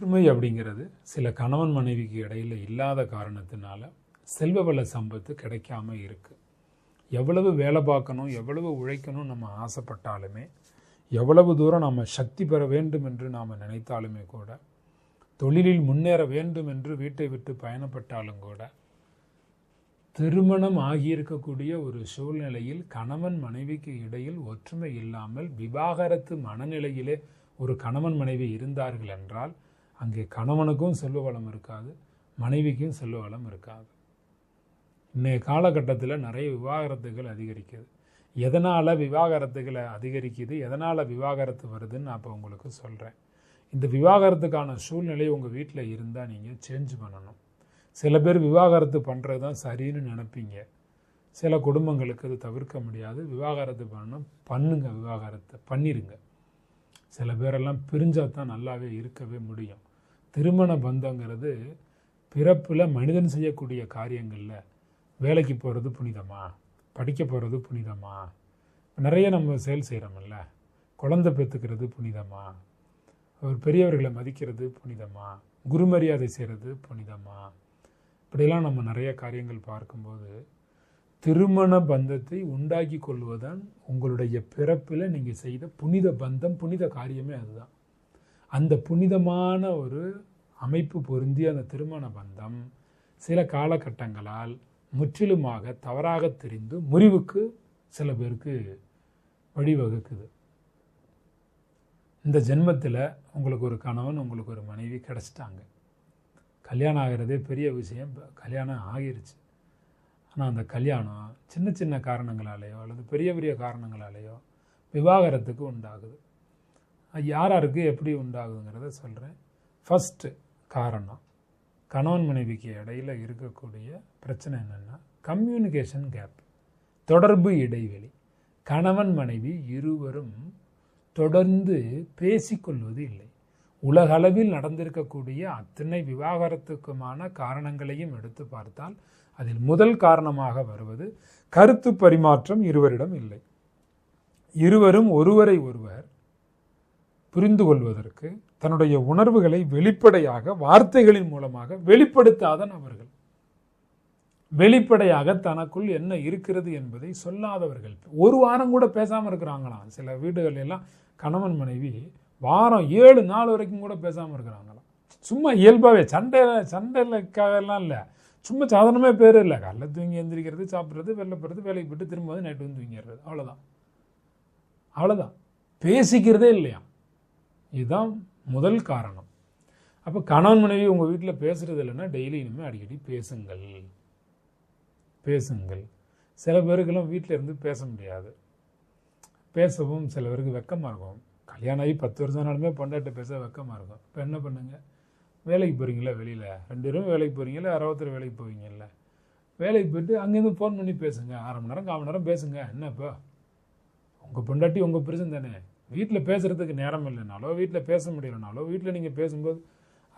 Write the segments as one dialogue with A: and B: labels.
A: ஒற்றுமை அப்படிங்கிறது சில கணவன் மனைவிக்கு இடையில் இல்லாத காரணத்தினால செல்வ வள சம்பத்து கிடைக்காம இருக்கு. எவ்வளவு வேலை பார்க்கணும் எவ்வளவு உழைக்கணும் நம்ம ஆசைப்பட்டாலுமே எவ்வளவு தூரம் நாம் சக்தி பெற வேண்டும் என்று நாம் நினைத்தாலுமே கூட தொழிலில் முன்னேற வேண்டும் என்று வீட்டை விட்டு பயணப்பட்டாலும் கூட திருமணம் ஆகியிருக்கக்கூடிய ஒரு சூழ்நிலையில் கணவன் மனைவிக்கு இடையில் ஒற்றுமை இல்லாமல் விவாகரத்து மனநிலையிலே ஒரு கணவன் மனைவி இருந்தார்கள் என்றால் அங்கே கணவனுக்கும் செல்வ வளம் இருக்காது மனைவிக்கும் செல்வ வளம் இருக்காது. இன்றைய காலகட்டத்தில் நிறைய விவாகரத்துகள் அதிகரிக்குது. எதனால் விவாகரத்துகளை அதிகரிக்குது எதனால் விவாகரத்து வருதுன்னு நான் இப்போ உங்களுக்கு சொல்கிறேன் இந்த விவாகரத்துக்கான சூழ்நிலை உங்கள் வீட்டில் இருந்தால் நீங்கள் சேஞ்ச் பண்ணணும். சில பேர் விவாகரத்து பண்ணுறது தான் சரின்னு நினைப்பீங்க. சில குடும்பங்களுக்கு அது தவிர்க்க முடியாது. விவாகரத்து பண்ணணும் பண்ணுங்க விவாகரத்தை பண்ணிடுங்க சில பேரெல்லாம் பிரிஞ்சால் தான் நல்லாவே இருக்கவே முடியும். திருமண பந்தங்கிறது பிறப்பில் மனிதன் செய்யக்கூடிய காரியங்களில் வேலைக்கு போகிறது புனிதமா? படிக்க போகிறது புனிதமா? நிறைய நம்ம செயல் செய்கிறோம்ல குழந்தை பெற்றுக்கிறது புனிதமா? ஒரு பெரியவர்களை மதிக்கிறது புனிதமா? குருமரியாதை செய்கிறது புனிதமா? இப்படியெல்லாம் நம்ம நிறைய காரியங்கள் பார்க்கும்போது திருமண பந்தத்தை உண்டாக்கி கொள்வதுதான் உங்களுடைய பிறப்பில் நீங்கள் செய்த புனித பந்தம் புனித காரியமே அதுதான். அந்த புனிதமான ஒரு அமைப்பு பொருந்திய அந்த திருமண பந்தம் சில காலகட்டங்களால் முற்றிலுமாக தவறாக தெரிந்து முறிவுக்கு சில பேருக்கு வழிவகுக்குது. இந்த ஜென்மத்தில் உங்களுக்கு ஒரு கணவன் உங்களுக்கு ஒரு மனைவி கிடச்சிட்டாங்க. கல்யாணம் ஆகிறதே பெரிய விஷயம். கல்யாணம் ஆகிருச்சு. ஆனால் அந்த கல்யாணம் சின்ன சின்ன காரணங்களாலேயோ அல்லது பெரிய பெரிய காரணங்களாலேயோ விவாகரத்துக்கு உண்டாகுது. யார் யாருக்கு எப்படி உண்டாகுங்கிறத சொல்கிறேன் ஃபஸ்ட்டு காரணம் கணவன் மனைவிக்கு இடையில் இருக்கக்கூடிய பிரச்சனை என்னென்னா கம்யூனிகேஷன் கேப் தொடர்பு இடைவெளி. கணவன் மனைவி இருவரும் தொடர்ந்து பேசிக்கொள்வது இல்லை. உலகளவில் நடந்திருக்கக்கூடிய அத்தனை விவாகரத்துக்குமான காரணங்களையும் எடுத்து பார்த்தால் அதில் முதல் காரணமாக வருவது கருத்து பரிமாற்றம் இருவரிடம் இல்லை. இருவரும் ஒருவரை ஒருவர் புரிந்து கொள்வதற்கு தன்னுடைய உணர்வுகளை வெளிப்படையாக வார்த்தைகளின் மூலமாக வெளிப்படுத்தாத நபர்கள் வெளிப்படையாக தனக்குள் என்ன இருக்கிறது என்பதை சொல்லாதவர்கள். ஒரு வாரம் கூட பேசாமல் இருக்கிறாங்களாம் சில வீடுகள் எல்லாம் கணவன் மனைவி வாரம் ஏழு நாள் வரைக்கும் கூட பேசாமல் இருக்கிறாங்களாம் சும்மா இயல்பாகவே சண்டையில சண்டையிலக்காகலாம் இல்லை. சும்மா சாதனமே பேர் இல்லை. காலைல தூங்கி எந்திரிக்கிறது சாப்பிட்றது வெளில போகிறது வேலைக்கு போட்டு திரும்ப வந்து நைட்டு வந்து தூங்கிடுறது. அவ்வளோதான் அவ்வளோதான் பேசிக்கிறதே இல்லையா? இதுதான் முதல் காரணம். அப்போ கணவன் மனைவி உங்கள் வீட்டில் பேசுகிறது இல்லைன்னா டெய்லி இனிமேல் அடிக்கடி பேசுங்கள். பேசுங்கள். சில பேருக்கெல்லாம் வீட்டில் இருந்து பேச முடியாது. பேசவும் சில பேருக்கு வெக்கமாக இருக்கும். கல்யாணம் ஆகி பத்து வருஷம் ஆனாலுமே பொண்டாட்ட பேச வெக்கமாக இருக்கும். இப்போ என்ன பண்ணுங்கள் வேலைக்கு போகிறீங்களா வெளியில். ரெண்டு பேரும் வேலைக்கு போகிறீங்களா அறுபத்தர் வேலைக்கு போவீங்கல்ல வேலைக்கு போயிட்டு அங்கேருந்து ஃபோன் பண்ணி பேசுங்க. அரை மணி நேரம் கால் மணி நேரம் பேசுங்க. என்ன இப்போ? உங்கள் பொண்டாட்டி உங்கள் பிரச்சனை தானே? வீட்டில் பேசுகிறதுக்கு நேரம் இல்லைனாலோ வீட்டில் பேச முடியலனாலோ வீட்டில் நீங்கள் பேசும்போது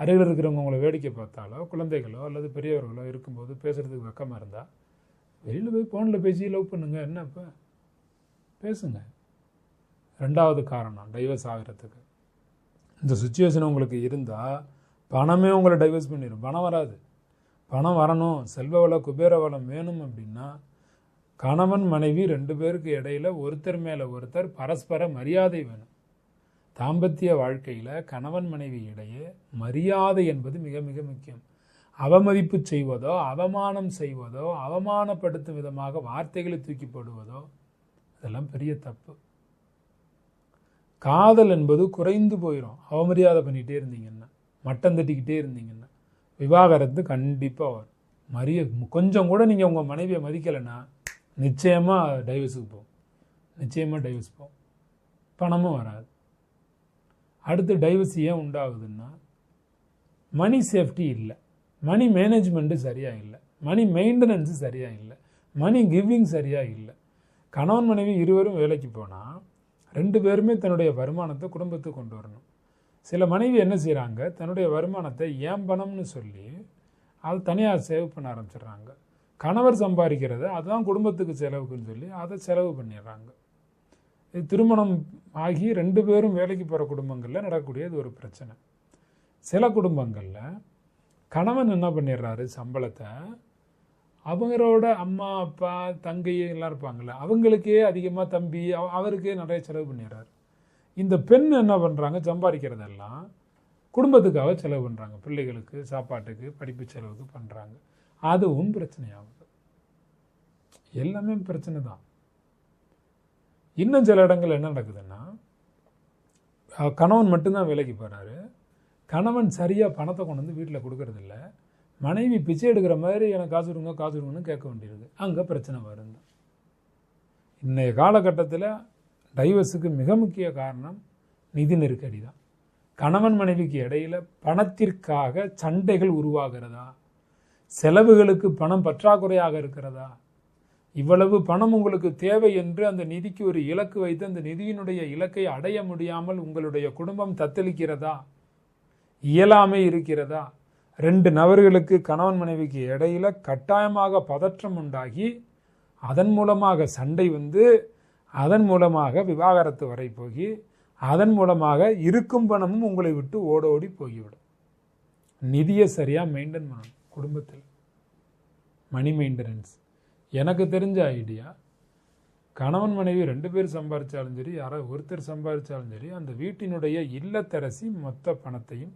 A: அருகில் இருக்கிறவங்க உங்களை வேடிக்கை பார்த்தாலோ குழந்தைகளோ அல்லது பெரியவர்களோ இருக்கும்போது பேசுகிறதுக்கு வெக்கமாக இருந்தால் வெளியில் போய் ஃபோனில் பேசி லவ் பண்ணுங்க. என்ன இப்போ பேசுங்க. ரெண்டாவது காரணம் டைவர்ஸ் ஆகிறதுக்கு. இந்த சுச்சுவேஷன் உங்களுக்கு இருந்தால் பணமே உங்களை டைவர்ஸ் பண்ணிடும் பணம் வராது. பணம் வரணும். செல்வ வளம் குபேர வளம் வேணும் அப்படின்னா கணவன் மனைவி ரெண்டு பேருக்கு இடையில ஒருத்தர் மேலே ஒருத்தர் பரஸ்பர மரியாதை வேணும். தாம்பத்திய வாழ்க்கையில் கணவன் மனைவி இடையே மரியாதை என்பது மிக மிக முக்கியம். அவமதிப்பு செய்வதோ அவமானம் செய்வதோ அவமானப்படுத்தும் விதமாக வார்த்தைகளை தூக்கி போடுவதோ இதெல்லாம் பெரிய தப்பு. காதல் என்பது குறைந்து போயிடும் அவமரியாதை பண்ணிகிட்டே இருந்தீங்கன்னா மட்டம் தட்டிக்கிட்டே இருந்தீங்கன்னா விவாகரத்து கண்டிப்பாக வரும். மரிய கொஞ்சம் கூட நீங்கள் உங்கள் மனைவியை மதிக்கலைன்னா நிச்சயமாக டைவர்ஸுக்கு போகும் நிச்சயமாக டைவர்ஸ் போகும் பணமும் வராது. அடுத்து டைவர்ஸ் ஏன் உண்டாகுதுன்னா மணி சேஃப்டி இல்லை. மணி மேனேஜ்மெண்ட்டு சரியாக இல்லை. மணி மெயின்டெனன்ஸு சரியாக இல்லை. மணி கிவிங் சரியாக இல்லை. கணவன் மனைவி இருவரும் வேலைக்கு போனால் ரெண்டு பேருமே தன்னுடைய வருமானத்தை குடும்பத்துக்கு கொண்டு வரணும். சில மனைவி என்ன செய்கிறாங்க தன்னுடைய வருமானத்தை ஏன் பணம்னு சொல்லி அது தனியார் சேவ் பண்ண ஆரம்பிச்சிடுறாங்க. கணவர் சம்பாதிக்கிறத அதுதான் குடும்பத்துக்கு செலவுக்குன்னு சொல்லி அதை செலவு பண்ணிடுறாங்க. இது திருமணம் ஆகி ரெண்டு பேரும் வேலைக்கு போகிற குடும்பங்களில் நடக்கக்கூடிய இது ஒரு பிரச்சனை. சில குடும்பங்களில் கணவன் என்ன பண்ணிடுறாரு சம்பளத்தை அவங்களோட அம்மா அப்பா தங்கை எல்லாம் இருப்பாங்கள்ல அவங்களுக்கே அதிகமாக தம்பி அவ- அவருக்கே நிறைய செலவு பண்ணிடுறாரு. இந்த பெண் என்ன பண்ணுறாங்க சம்பாதிக்கிறதெல்லாம் குடும்பத்துக்காக செலவு பண்ணுறாங்க பிள்ளைகளுக்கு சாப்பாட்டுக்கு படிப்பு செலவுக்கு பண்ணுறாங்க அதுவும் பிரச்சனையாகுது. எல்லாமே பிரச்சனை தான். இன்னும் சில இடங்கள் என்ன நடக்குதுன்னா கணவன் மட்டும்தான் வேலைக்கு போகிறாரு கணவன் சரியாக பணத்தை கொண்டு வந்து வீட்டில் கொடுக்கறதில்ல. மனைவி பிச்சை எடுக்கிற மாதிரி எனக்கு காசு கொடுங்க காசு கொடுங்கன்னு கேட்க வேண்டியிருக்கு அங்கே பிரச்சனை வருது. இன்றைய காலகட்டத்தில் டைவர்ஸுக்கு மிக முக்கிய காரணம் நிதி நெருக்கடி தான். கணவன் மனைவிக்கு இடையில பணத்திற்காக சண்டைகள் உருவாகிறதா? செலவுகளுக்கு பணம் பற்றாக்குறையாக இருக்கிறதா? இவ்வளவு பணம் உங்களுக்கு தேவை என்று அந்த நிதிக்கு ஒரு இலக்கு வைத்து அந்த நிதியினுடைய இலக்கை அடைய முடியாமல் உங்களுடைய குடும்பம் தத்தளிக்கிறதா? இயலாமை இருக்கிறதா? ரெண்டு நபர்களுக்கு கணவன் மனைவிக்கு இடையில கட்டாயமாக பதற்றம் உண்டாகி அதன் மூலமாக சண்டை வந்து அதன் மூலமாக விவாகரத்து வரை போகி அதன் மூலமாக இருக்கும் பணமும் உங்களை விட்டு ஓட ஓடி நிதியை சரியாக மெயின்டைன் பண்ணணும். குடும்பத்தில். மணி மெயின்டெனன்ஸ் எனக்கு தெரிஞ்ச ஐடியா கணவன் மனைவி ரெண்டு பேர் சம்பாதிச்சாலும் சரி யாராவது ஒருத்தர் சம்பாதிச்சாலும் சரி அந்த வீட்டினுடைய இல்லத்தரசி மொத்த பணத்தையும்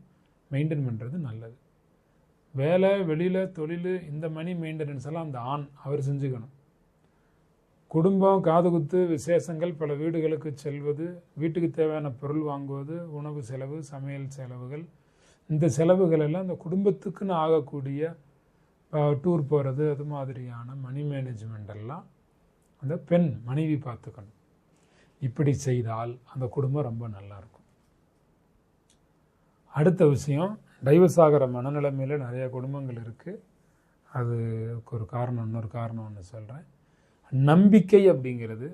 A: மெயின்டைன் பண்ணுறது நல்லது. வேலை வெளியில் தொழில் இந்த மணி மெயின்டெனன்ஸ் எல்லாம் அந்த ஆண் அவர் செஞ்சுக்கணும். குடும்பம் காதுகுத்து விசேஷங்கள் பல வீடுகளுக்கு செல்வது வீட்டுக்கு தேவையான பொருள் வாங்குவது உணவு செலவு சமையல் செலவுகள் இந்த செலவுகள் எல்லாம் இந்த குடும்பத்துக்குன்னு ஆகக்கூடிய டூர் போகிறது அது மாதிரியான மணி மேனேஜ்மெண்ட் எல்லாம் அந்த பெண் மனைவி பார்த்துக்கணும். இப்படி செய்தால் அந்த குடும்பம் ரொம்ப நல்லாயிருக்கும். அடுத்த விஷயம் டைவர்ஸ் ஆகிற மனநிலைமையில் நிறைய குடும்பங்கள் இருக்குது அதுக்கு ஒரு காரணம் இன்னொரு காரணம் ஒன்று சொல்கிறேன் நம்பிக்கை அப்படிங்கிறது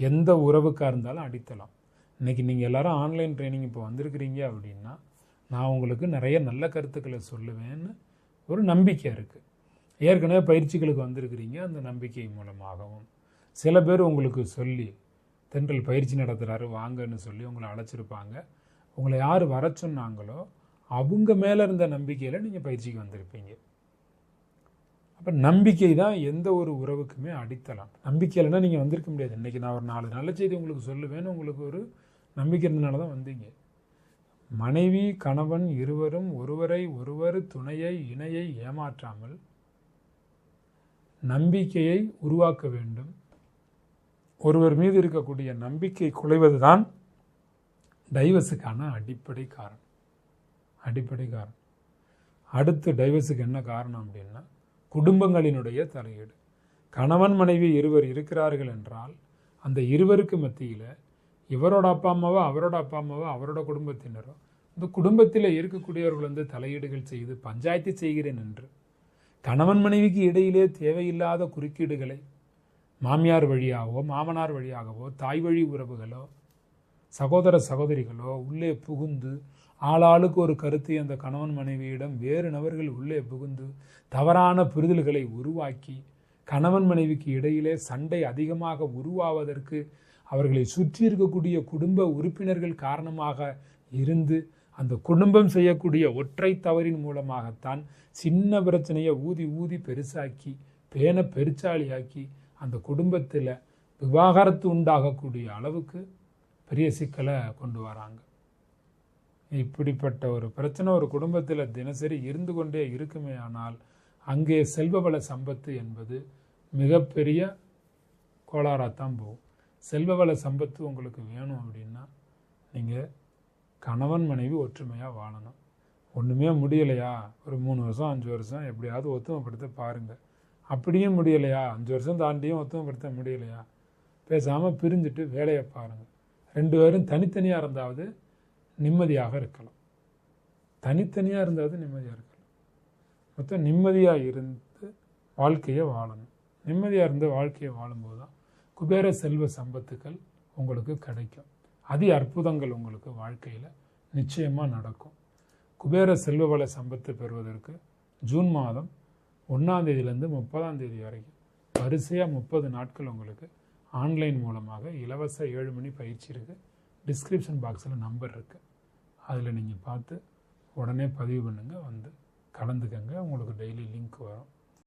A: எந்த உறவுக்காக இருந்தாலும் அடித்தலாம் இன்றைக்கி நீங்கள் எல்லாரும் ஆன்லைன் ட்ரைனிங் இப்போ வந்திருக்கிறீங்க அப்படின்னா நான் உங்களுக்கு நிறைய நல்ல கருத்துக்களை சொல்லுவேன்னு ஒரு நம்பிக்கை இருக்குது ஏற்கனவே பயிற்சிகளுக்கு வந்திருக்கிறீங்க. அந்த நம்பிக்கை மூலமாகவும் சில பேர் உங்களுக்கு சொல்லி தென்றல் பயிற்சி நடத்துகிறாரு வாங்கன்னு சொல்லி உங்களை அழைச்சிருப்பாங்க. உங்களை யார் வர சொன்னாங்களோ அவங்க மேலே இருந்த நம்பிக்கையில் நீங்கள் பயிற்சிக்கு வந்திருப்பீங்க. அப்போ நம்பிக்கை தான் எந்த ஒரு உறவுக்குமே அடித்தலாம் நம்பிக்கை இல்லைன்னா நீங்கள் வந்திருக்க முடியாது. இன்றைக்கி நான் ஒரு நாலு நல்ல செய்தி உங்களுக்கு சொல்லுவேன்னு உங்களுக்கு ஒரு நம்பிக்கை இருந்தனால தான் வந்தீங்க. மனைவி கணவன் இருவரும் ஒருவரை ஒருவர் துணையை இணையை ஏமாற்றாமல் நம்பிக்கையை உருவாக்க வேண்டும். ஒருவர் மீது இருக்கக்கூடிய நம்பிக்கை குலைவதுதான் டைவர்ஸுக்கான அடிப்படை காரணம். அடிப்படை காரணம். அடுத்து டைவர்ஸுக்கு என்ன காரணம் அப்படின்னா குடும்பங்களினுடைய தலையீடு. கணவன் மனைவி இருவர் இருக்கிறார்கள் என்றால் அந்த இருவருக்கு மத்தியில் இவரோட அப்பா அம்மாவோ அவரோட அப்பா அம்மாவோ அவரோட குடும்பத்தினரோ இந்த குடும்பத்தில் இருக்கக்கூடியவர்கள் வந்து தலையீடுகள் செய்து பஞ்சாயத்து செய்கிறேன் என்று கணவன் மனைவிக்கு இடையிலே தேவையில்லாத குறுக்கீடுகளை மாமியார் வழியாகவோ மாமனார் வழியாகவோ தாய் வழி உறவுகளோ சகோதர சகோதரிகளோ உள்ளே புகுந்து ஆளாளுக்கு ஒரு கருத்தை அந்த கணவன் மனைவியிடம் வேறு நபர்கள் உள்ளே புகுந்து தவறான புரிதல்களை உருவாக்கி கணவன் மனைவிக்கு இடையிலே சண்டை அதிகமாக உருவாவதற்கு அவர்களை சுற்றி இருக்கக்கூடிய குடும்ப உறுப்பினர்கள் காரணமாக இருந்து அந்த குடும்பம் செய்யக்கூடிய ஒற்றை தவறின் மூலமாகத்தான் சின்ன பிரச்சனையை ஊதி ஊதி பெருசாக்கி பேன பெருச்சாளியாக்கி அந்த குடும்பத்தில் விவாகரத்து உண்டாகக்கூடிய அளவுக்கு பெரிய சிக்கலை கொண்டு வராங்க. இப்படிப்பட்ட ஒரு பிரச்சனை ஒரு குடும்பத்தில் தினசரி இருந்து கொண்டே இருக்குமே ஆனால் அங்கே செல்வவள சம்பத்து என்பது மிகப்பெரிய கோளாறாகத்தான் போகும். செல்வவள சம்பத்து உங்களுக்கு வேணும் அப்படின்னா நீங்கள் கணவன் மனைவி ஒற்றுமையாக வாழணும். ஒன்றுமே முடியலையா? ஒரு மூணு வருஷம் அஞ்சு வருஷம் எப்படியாவது ஒத்துமைப்படுத்த பாருங்கள் அப்படியும் முடியலையா? அஞ்சு வருஷம் தாண்டியும் ஒத்துமைப்படுத்த முடியலையா? பேசாமல் பிரிஞ்சுட்டு வேலையை பாருங்கள் ரெண்டு பேரும் தனித்தனியாக இருந்தாவது நிம்மதியாக இருக்கலாம். தனித்தனியாக இருந்தாவது நிம்மதியாக இருக்கலாம். மொத்தம் நிம்மதியாக இருந்து வாழ்க்கையை வாழணும். நிம்மதியாக இருந்து வாழ்க்கையை வாழும்போது தான் குபேர செல்வ சம்பத்துக்கள் உங்களுக்கு கிடைக்கும். அதி அற்புதங்கள் உங்களுக்கு வாழ்க்கையில் நிச்சயமாக நடக்கும். குபேர செல்வ வள சம்பத்து பெறுவதற்கு ஜூன் மாதம் ஒன்றாம் தேதியிலேருந்து முப்பதாம் தேதி வரைக்கும் வரிசையாக முப்பது நாட்கள் உங்களுக்கு ஆன்லைன் மூலமாக இலவச ஏழு மணி பயிற்சி இருக்குது டிஸ்கிரிப்ஷன் பாக்ஸில் நம்பர் இருக்குது அதில் நீங்கள் பார்த்து உடனே பதிவு பண்ணுங்கள் வந்து கலந்துக்கங்க. உங்களுக்கு டெய்லி லிங்க் வரும்.